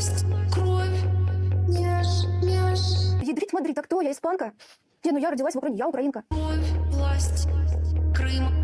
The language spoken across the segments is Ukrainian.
власть, кровь, меж, меж, Ядрить Мадрид, а кто? Я испанка. Не, ну я родилась в Украине, я украинка. кровь, власть, Крым.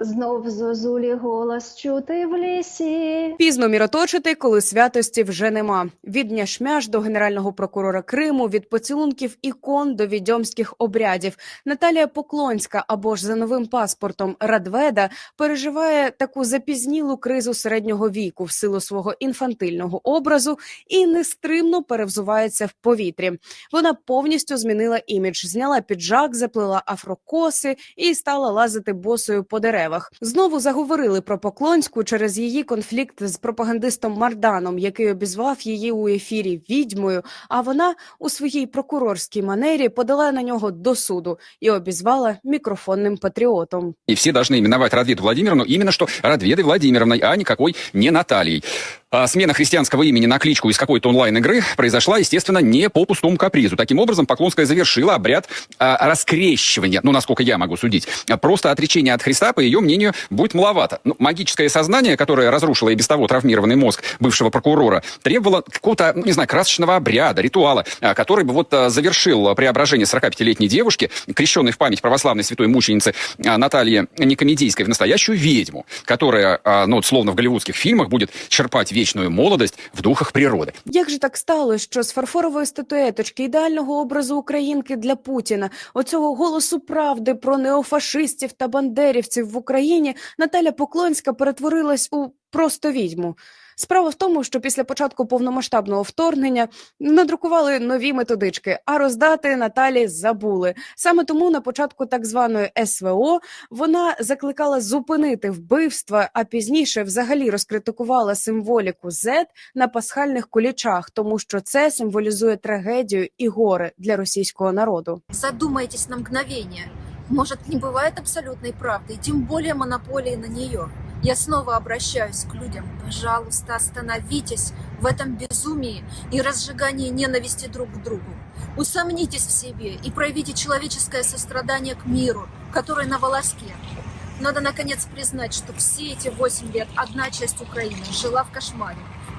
Знов зозулі голос чути в лісі. Пізно міроточити, коли святості вже нема. Від няшмяш до генерального прокурора Криму, від поцілунків ікон до відьомських обрядів. Наталія Поклонська або ж за новим паспортом Радведа переживає таку запізнілу кризу середнього віку в силу свого інфантильного образу і нестримно перевзувається в повітрі. Вона повністю змінила імідж, зняла піджак, заплела афрокоси і стала лазити босою по деревах. Знову заговорили про Поклонську через її конфлікт з пропагандистом Марданом, який обізвав її у ефірі відьмою. А вона у своїй прокурорській манері подала на нього до суду і обізвала мікрофонним патріотом. И все должны именовать Радведу Владимировну именно что Радведой Владимировной, а никакой не Натальей. А смена христианского имени на кличку из какой-то онлайн-игры произошла, естественно, не по пустому капризу. Таким образом, Поклонская завершила обряд а, раскрещивания, ну, насколько я могу судить. Просто отречение от Христа, по ее мнению, будет маловато. Ну, магическое сознание, которое разрушило и без того травмированный мозг бывшего прокурора, требовало какого-то, ну, не знаю, красочного обряда, ритуала, а, который бы вот а, завершил преображение 45-летней девушки, крещенной в память православной святой мученицы а, Натальи Никомедийской, в настоящую ведьму, которая, а, ну, вот словно в голливудских фильмах, будет черпать вечную молодость в духах природы. Як же так сталося, що з фарфорової статуеточки ідеального образу українки для Путіна, оцього голосу правди про неофашистів та бандерівців в Україні, Наталя Поклонська перетворилась у просто відьму. Справа в тому, що після початку повномасштабного вторгнення надрукували нові методички, а роздати Наталі забули. Саме тому на початку так званої СВО вона закликала зупинити вбивства, а пізніше взагалі розкритикувала символіку Z на пасхальних кулічах, тому що це символізує трагедію і горе для російського народу. Задумайтесь на мгновение. Может, не бывает абсолютной правды, и тем более монополии на нее. Я снова обращаюсь к людям. Пожалуйста, остановитесь в этом безумии и разжигании ненависти друг к другу. Усомнитесь в себе и проявите человеческое сострадание к миру, который на волоске. Надо, наконец, признать, что все эти восемь лет одна часть Украины жила в кошмаре,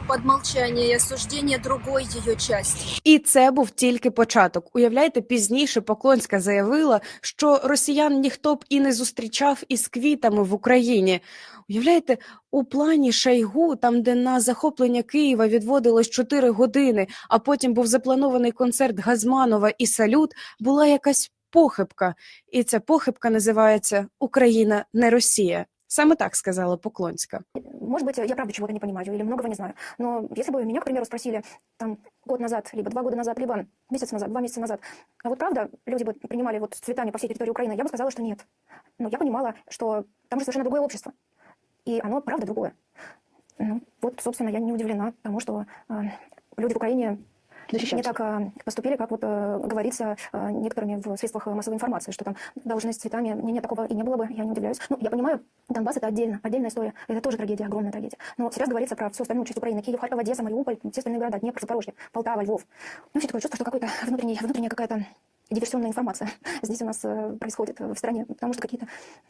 под молчание и осуждение другой ее части. І це був тільки початок. Уявляєте, пізніше Поклонська заявила, що росіян ніхто б і не зустрічав із квітами в Україні. Уявляєте, у плані Шайгу, там, де на захоплення Києва відводилось 4 години, а потім був запланований концерт Газманова і салют, була якась похибка. І ця похибка називається Україна не Росія. Саме так сказала Поклонська. Может быть, я правда чего-то не понимаю или многого не знаю. Но если бы меня, к примеру, спросили там год назад, либо два года назад, либо месяц назад, два месяца назад, а вот правда люди бы принимали вот цветами по всей территории Украины, я бы сказала, что нет. Но я понимала, что там же совершенно другое общество. И оно правда другое. Ну, вот, собственно, я не удивлена тому, что э, люди в Украине не так поступили, как вот э, говорится э, некоторыми в средствах массовой информации, что там должны с цветами. Не, нет, такого и не было бы, я не удивляюсь. Ну, я понимаю, Донбасс это отдельно, отдельная история. Это тоже трагедия, огромная трагедия. Но сейчас говорится про всю остальную часть Украины. Киев, Харьков, Одесса, Мариуполь, все остальные города, Днепр, Запорожье, Полтава, Львов. Ну, все такое чувство, что какой-то внутренний, внутренняя какая-то диверсионная информация здесь у нас э, происходит в стране, потому что какие-то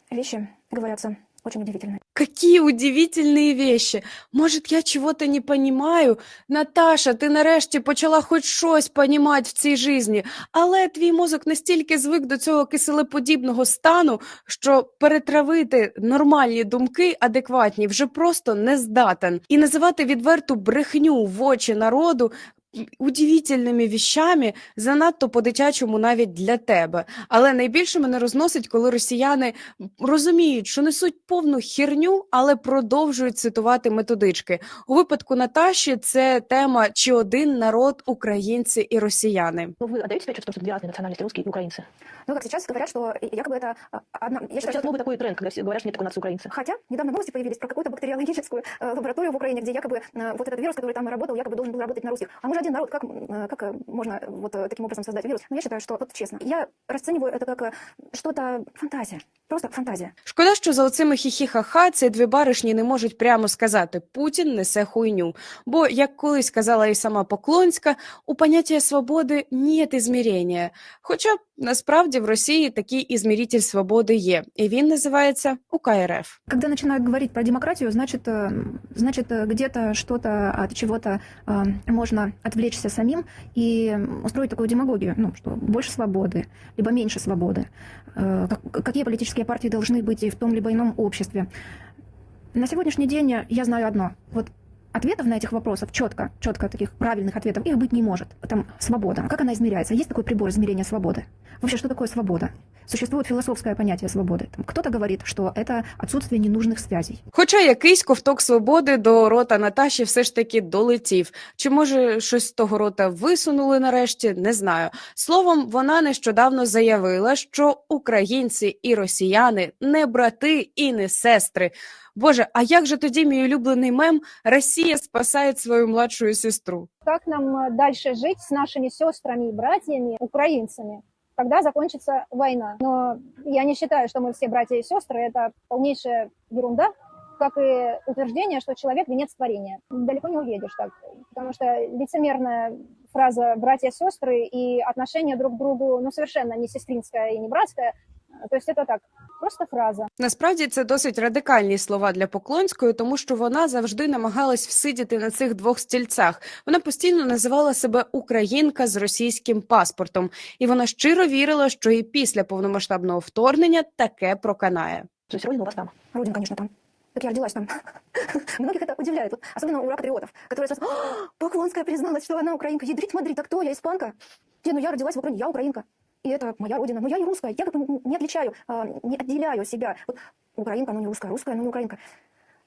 вещи говорятся очень удивительные. Какие удивительные вещи. Может, я чего-то не понимаю? Наташа, ти нарешті почала хоч щось понімати в цій житті, але твій мозок настільки звик до цього киселеподібного стану, що перетравити нормальні думки адекватні вже просто не здатен. І називати відверту брехню в очі народу удивительними віщами занадто по-дитячому навіть для тебе. Але найбільше мене розносить, коли росіяни розуміють, що несуть повну херню, але продовжують цитувати методички. У випадку Наташі це тема чи один народ, українці і росіяни. Но вы отдаете себе отчет в том, что две разные национальности, русские и украинцы? Ну, как сейчас говорят, что якобы это а, одна... Я считаю, Сейчас что- новый такой тренд, когда все говорят, что нет такой нации украинцы. Хотя недавно новости появились про какую-то бактериологическую э, лабораторию в Украине, где якобы э, вот этот вирус, который там работал, якобы должен был работать на русских. А мы же один народ, как, э, как э, можно э, вот э, таким образом создать вирус? Но я считаю, что, вот честно, я расцениваю это как э, что-то фантазия, просто фантазия. Шкода, що за оцими хіхі-ха-ха ці дві баришні не можуть прямо сказати Путін несе хуйню. Бо, як колись казала і сама Поклонська, у поняття свободи нет ізмірення. Хоча насправді в Росії такий ізміритель свободи є, і він називається УКРФ. Когда начинают говорить про демократию, значит, э, значит э, где-то что-то от чего-то э, можно отвлечься самим и устроить такую демагогию, ну, что больше свободы, либо меньше свободы. Э, как- Какие партии должны быть и в том либо ином обществе. На сегодняшний день я знаю одно. Вот ответов на этих вопросов четко, четко таких правильных ответов, их быть не может. Там свобода. Как она измеряется? Есть такой прибор измерения свободы? Вообще, что такое свобода? Существует философское понятие свободы. Там Кто-то говорит, что это отсутствие ненужных связей. Хоча якийсь ковток свободи до рота Наташі все ж таки долетів. Чи може щось з того рота висунули нарешті? Не знаю. Словом, вона нещодавно заявила, що українці і росіяни не брати і не сестри. Боже, а як же тоді мій улюблений мем Росія спасає свою младшую сестру? как нам э, дальше жить с нашими сестрами и братьями, украинцами, Когда закончится война. Но я не считаю, что мы все братья и сестры. Это полнейшая ерунда, как и утверждение, что человек – венец творения. Далеко не уедешь так, потому что лицемерная фраза «братья-сестры» и отношение друг к другу, ну, совершенно не сестринское и не братское. То есть это так, просто фраза. Насправді це досить радикальні слова для Поклонської, тому що вона завжди намагалась всидіти на цих двох стільцях. Вона постійно називала себе українка з російським паспортом, і вона щиро вірила, що і після повномасштабного вторгнення таке проканає. То есть родина у вас там. Родина, конечно, там. Так я родилась там. Многих это удивляет. Вот, особенно у патриотов, которые сейчас... «А, Поклонская призналась, что она украинка. Ядрить Мадрид, а кто? Я испанка. Не, ну я родилась в Украине, я украинка. И это моя родина. Но я и русская. Я как бы не отличаю, не отделяю себя. Вот украинка, но не русская, русская, но не украинка.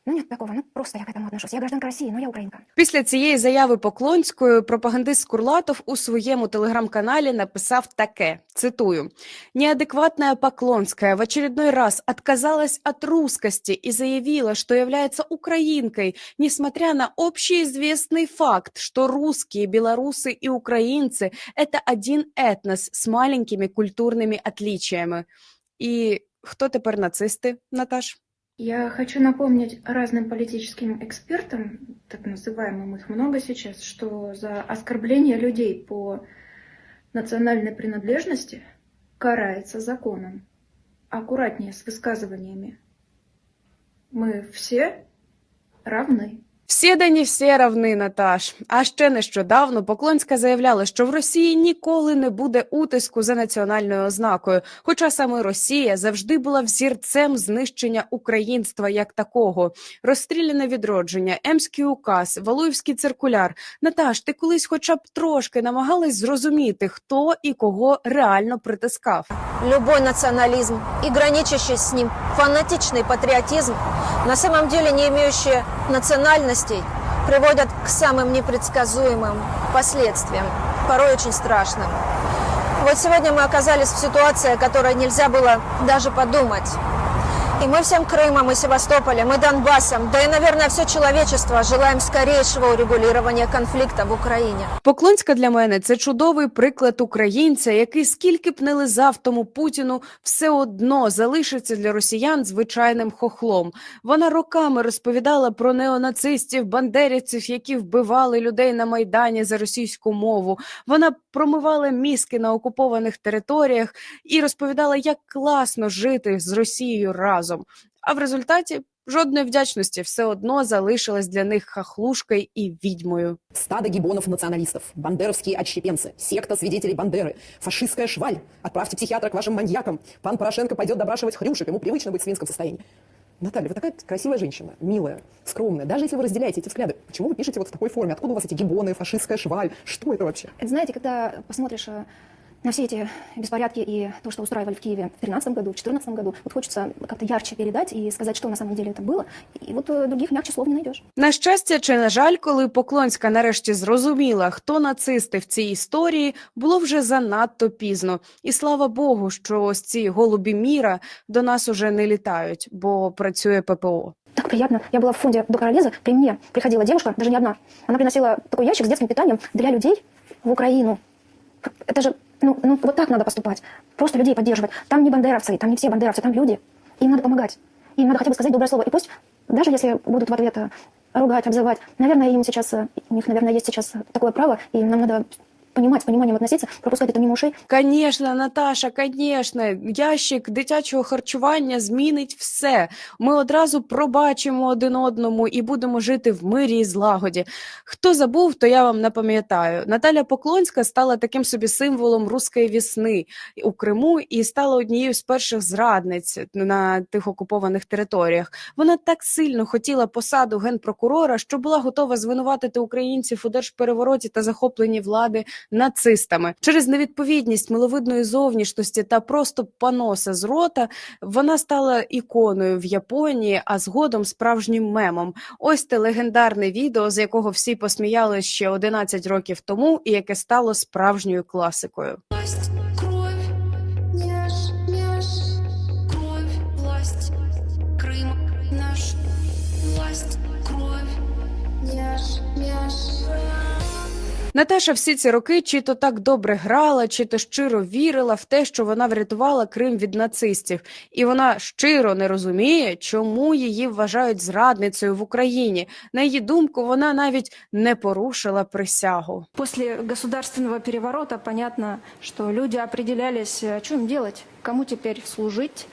Ну нет такого, ну просто я к этому отношусь. Я гражданка России, но я украинка. Після цієї заяви Поклонської пропагандист Курлатов у своєму телеграм-каналі написав таке: цитую: неадекватная Поклонская в очередной раз отказалась от русскости и заявила, что является украинкой, несмотря на общеизвестный факт, что русские, белорусы и украинцы – это один этнос с маленькими культурными отличиями. І хто тепер нацисти, Наташ? Я хочу напомнить разным политическим экспертам, так называемым их много сейчас, что за оскорбление людей по национальной принадлежности карается законом. Аккуратнее с высказываниями. Мы все равны. Всі да не всі равни, Наташ. А ще нещодавно Поклонська заявляла, що в Росії ніколи не буде утиску за національною ознакою. Хоча саме Росія завжди була взірцем знищення українства як такого. Розстріляне відродження, Емський указ, Валуївський циркуляр. Наташ, ти колись, хоча б трошки намагалась зрозуміти, хто і кого реально притискав. Любой национализм и граничащий с ним фанатичный патриотизм, на самом деле не имеющие национальностей, приводят к самым непредсказуемым последствиям, порой очень страшным. Вот сегодня мы оказались в ситуации, о которой нельзя было даже подумать. И мы всем Крымом, и Севастополем, и Донбассом, да и, наверное, все человечество желаем скорейшего урегулирования конфликта в Украине. Поклонська для мене це чудовий приклад українця, який скільки б не лизав тому Путіну, все одно залишиться для росіян звичайним хохлом. Вона роками розповідала про неонацистів, бандерівців, які вбивали людей на майдані за російську мову. Вона промивала мізки на окупованих територіях і розповідала, як класно жити з Росією разом. А в результаті жодної вдячності все одно залишилась для них хахлушкою і відьмою. Стадо гибонов-националистов, бандеровские отщепенцы, секта свидетелей Бандеры, фашистская шваль. Отправьте психиатра к вашим маньякам. Пан Порошенко пойдет добрашивать хрюшек, ему привычно быть в свинском состоянии. Наталья, вы такая красивая женщина, милая, скромная. Даже если вы разделяете эти взгляды, почему вы пишете вот в такой форме? Откуда у вас эти гибоны, фашистская шваль? Что это вообще? Это знаете, когда посмотришь э, на все эти беспорядки и то, что устраивали в Киеве в 2013 году, в 2014 году, вот хочется как-то ярче передать и сказать, что на самом деле это было. И вот э, других мягче слов не найдешь. На щастя чи на жаль, коли Поклонська нарешті зрозуміла, хто нацисти в цій історії, було вже занадто пізно. І слава Богу, що ось ці голубі міра до нас уже не літають, бо працює ППО. Так приятно. Я была в фонде доктора Лизы, при мне приходила девушка, даже не одна. Она приносила такой ящик с детским питанием для людей в Украину. Это же, ну, ну вот так надо поступать. Просто людей поддерживать. Там не бандеровцы, там не все бандеровцы, там люди. Им надо помогать. Им надо хотя бы сказать доброе слово. И пусть, даже если будут в ответ э, ругать, обзывать, наверное, им сейчас, э, у них, наверное, есть сейчас такое право, и нам надо понимать, с пониманием относиться, пропускать это мимо ушей. Конечно, Наташа, конечно, ящик дитячого харчування змінить все. Ми одразу пробачимо один одному і будемо жити в мирі і злагоді. Хто забув, то я вам напам'ятаю. Наталя Поклонська стала таким собі символом руської вісни у Криму і стала однією з перших зрадниць на тих окупованих територіях. Вона так сильно хотіла посаду генпрокурора, що була готова звинуватити українців у держперевороті та захопленні влади нацистами. Через невідповідність миловидної зовнішності та просто поноса з рота вона стала іконою в Японії, а згодом справжнім мемом. Ось те легендарне відео, з якого всі посміяли ще 11 років тому, і яке стало справжньою класикою. Наташа всі ці роки чи то так добре грала, чи то щиро вірила в те, що вона врятувала Крим від нацистів, і вона щиро не розуміє, чому її вважають зрадницею в Україні. На її думку, вона навіть не порушила присягу. После государственного переворота понятно, что люди определялись, э, что им делать, кому теперь служить,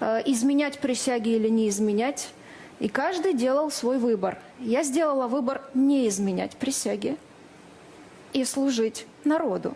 э, изменять присяги или не изменять. И каждый делал свой выбор. Я сделала выбор не изменять присяги и служить народу.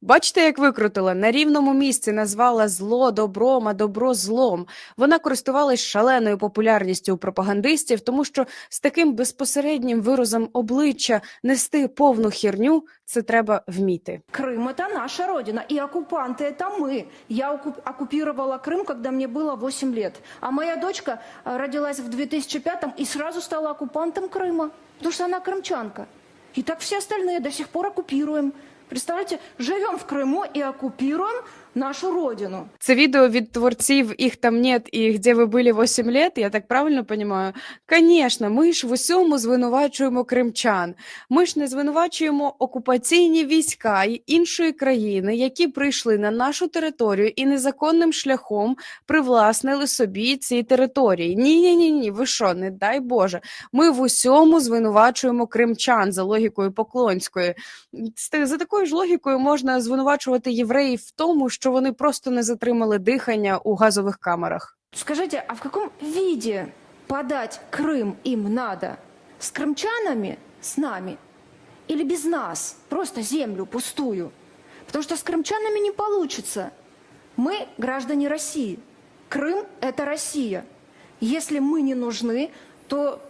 Бачите, як викрутила на рівному місці назвала зло добром, а добро злом. Вона користувалась шаленою популярністю у пропагандистів, тому що з таким безпосереднім виразом обличчя нести повну херню це треба вміти. Крым – это наша родина, и оккупанты – это мы. Я оккуп- оккупировала Крым, когда мне было 8 лет. А моя дочка э, родилась в 2005 и сразу стала оккупантом Крыма, потому что она крымчанка. И так все остальные до сих пор оккупируем. Представляете, живем в Крыму и оккупируем нашу родину. Це відео від творців «Їх там нет» і «Де ви були 8 лет», я так правильно розумію? Звісно, ми ж в усьому звинувачуємо кримчан. Ми ж не звинувачуємо окупаційні війська й іншої країни, які прийшли на нашу територію і незаконним шляхом привласнили собі ці території. Ні, ні, ні, ні, ви що, не дай Боже. Ми в усьому звинувачуємо кримчан за логікою Поклонської. За такою ж логікою можна звинувачувати євреїв в тому, що вони просто не затримали дихання у газових камерах. Скажите, а в каком виде подать Крым им надо? С крымчанами, с нами? Или без нас? Просто землю пустую? Потому что с крымчанами не получится. Мы граждане России. Крым – это Россия. Если мы не нужны, то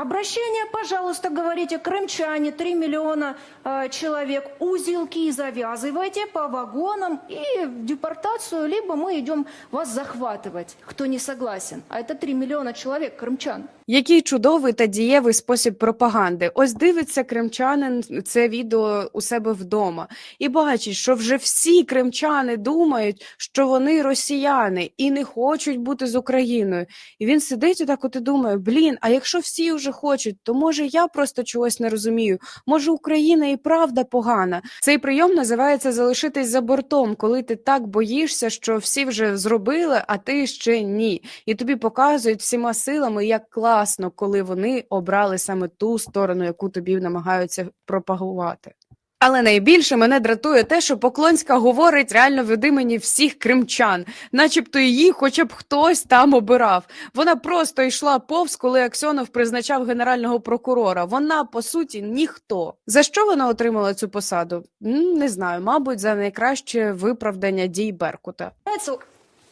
обращение, пожалуйста, говорите, крымчане, 3 миллиона э, человек, узелки завязывайте по вагонам и в депортацию, либо мы идем вас захватывать, кто не согласен. А это 3 миллиона человек, крымчан. Який чудовий та дієвий спосіб пропаганди. Ось дивиться кримчанин це відео у себе вдома і бачить, що вже всі кримчани думають, що вони росіяни і не хочуть бути з Україною. І він сидить отак от і думає: блін, а якщо всі вже хочуть, то може я просто чогось не розумію. Може, Україна і правда погана. Цей прийом називається залишитись за бортом, коли ти так боїшся, що всі вже зробили, а ти ще ні. І тобі показують всіма силами, як класно, коли вони обрали саме ту сторону, яку тобі намагаються пропагувати. Але найбільше мене дратує те, що Поклонська говорить реально від імені всіх кримчан, начебто її хоча б хтось там обирав. Вона просто йшла повз, коли Аксьонов призначав генерального прокурора. Вона, по суті, ніхто. За що вона отримала цю посаду? Не знаю, мабуть, за найкраще виправдання дій Беркута.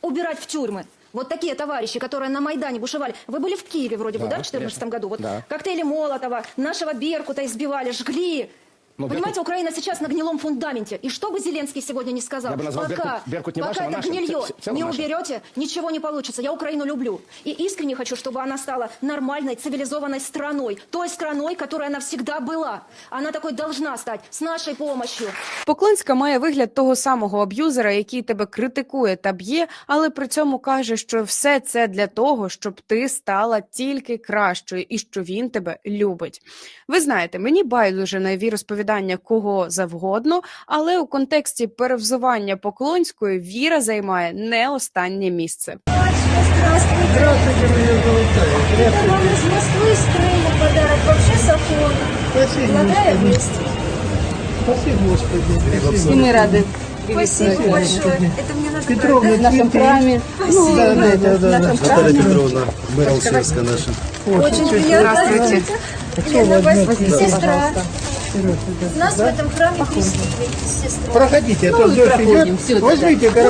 Убирать в тюрьмы Вот такие товарищи, которые на Майдане бушевали. Вы были в Киеве вроде бы, да, в 2014 году? Вот Да. коктейли Молотова, нашего Беркута избивали, жгли. Ну, Понимаете, Украина сейчас на гнилом фундаменте. И что бы Зеленский сегодня не сказал, Я бы назвал пока, Беркут- Беркут не пока вашим, а это нашим. гнилье В целом не нашим. уберете, ничего не получится. Я Украину люблю. И искренне хочу, чтобы она стала нормальной, цивилизованной страной. Той страной, которой она всегда была. Она такой должна стать с нашей помощью. Поклонська має вигляд того самого аб'юзера, який тебе критикує та б'є, але при цьому каже, що все це для того, щоб ти стала тільки кращою і що він тебе любить. Ви знаєте, мені байдуже на віросповідання кого завгодно, але у контексті перевзування Поклонської віра займає не останнє місце. Это вам из Москвы, из Крыма подарок. Вообще с охотой. Молодая вместе. И мы рады. Спасибо большое. Это мне надо Петровна, в нашем храме. Ну, да, да, да, да, в нашем Наталья храме. Петровна, мэр Алсерска наша. Очень приятно. Лена, вас сестра. У нас в этом храме крестник, видите, сестра. Проходите, Ну, это мы дождь проходим, идет. всё, да, Возьмите, да.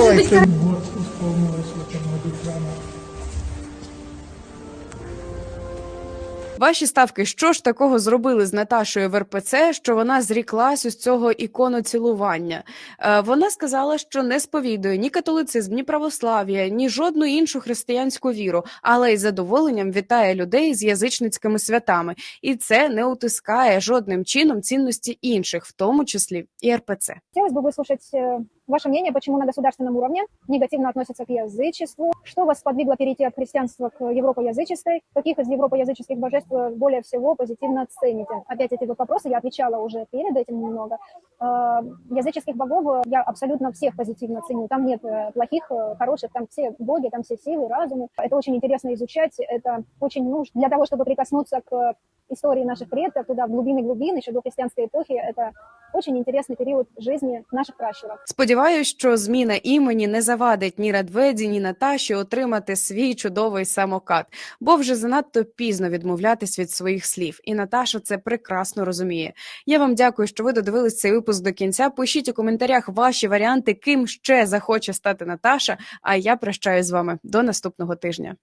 Ваші ставки, що ж такого зробили з Наташою в РПЦ, що вона зріклась із цього іконоцілування? Е, вона сказала, що не сповідує ні католицизм, ні православ'я, ні жодну іншу християнську віру, але із задоволенням вітає людей з язичницькими святами, і це не утискає жодним чином цінності інших, в тому числі і РПЦ. Хотелось бы выслушать э, ваше мнение, почему на государственном уровне негативно относятся к язычеству, что вас сподвигло перейти от христианства к европоязыческой, каких из европоязыческих божеств более всего позитивно цените. Опять эти вот вопросы я отвечала уже перед этим немного. Э, Языческих богов э, я абсолютно всех позитивно ценю. Там нет э, плохих, хороших, там все боги, там все силы, разумы. Это очень интересно изучать, это очень нужно для того, чтобы прикоснуться к истории наших предков, туда в глубины глубин, еще до христианской эпохи. Это очень интересный период жизни наших пращуров. Сподіваюсь, що зміна імені не завадить ні Радведі, ні Наташі отримати свій чудовий самокат, бо вже занадто пізно відмовлятись від своїх слів. І Наташа це прекрасно розуміє. Я вам дякую, що ви додивились цей випуск до кінця. Пишіть у коментарях ваші варіанти, ким ще захоче стати Наташа. А я прощаюсь з вами до наступного тижня.